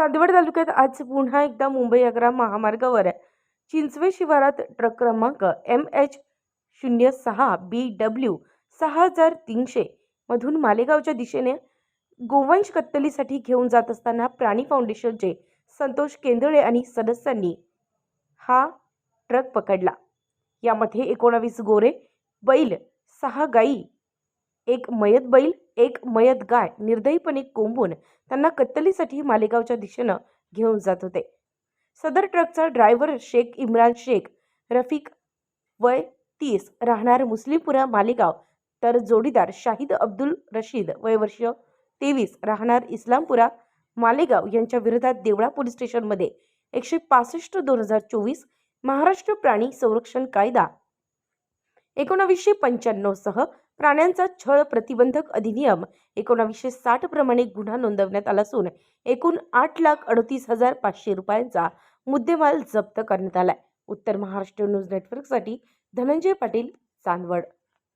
चांदवड तालुक्यात आज पुन्हा एकदा मुंबई आग्रा महामार्गावर चिंचवे शिवारात ट्रक क्रमांक एम एच शून्य सहा बी डब्ल्यू सहा हजार तीनशे मधून मालेगावच्या दिशेने गोवंश कत्तलीसाठी घेऊन जात असताना प्राणी फाउंडेशनचे संतोष केंदळे आणि सदस्यांनी हा ट्रक पकडला. यामध्ये एकोणावीस गोरे बैल सहा गाई एक मयत बैल एक मयत गाय निर्दयीपणे कोंबून त्यांना कत्तलीसाठी मालेगावच्या दिशेनं घेऊन जात होते. सदर ट्रकचा ड्रायव्हर शेख इम्रान शेख रफिक वय तीस राहणार मुस्लिमपुरा मालेगाव तर जोडीदार शाहिद अब्दुल रशीद वय वर्ष तेवीस राहणार इस्लामपुरा मालेगाव यांच्या विरोधात देवळा पोलीस स्टेशनमध्ये एकशे पासष्ट दोन हजार चोवीस महाराष्ट्र प्राणी संरक्षण कायदा एकोणावीसशे पंच्याण्णवसह प्राण्यांचा छळ प्रतिबंधक अधिनियम एकोणावीसशे साठ प्रमाणे गुन्हा नोंदवण्यात आला असून एकूण आठ लाख अडतीस हजार पाचशे रुपयांचा मुद्देमाल जप्त करण्यात आलाय. उत्तर महाराष्ट्र न्यूज नेटवर्कसाठी धनंजय पाटील चांदवड.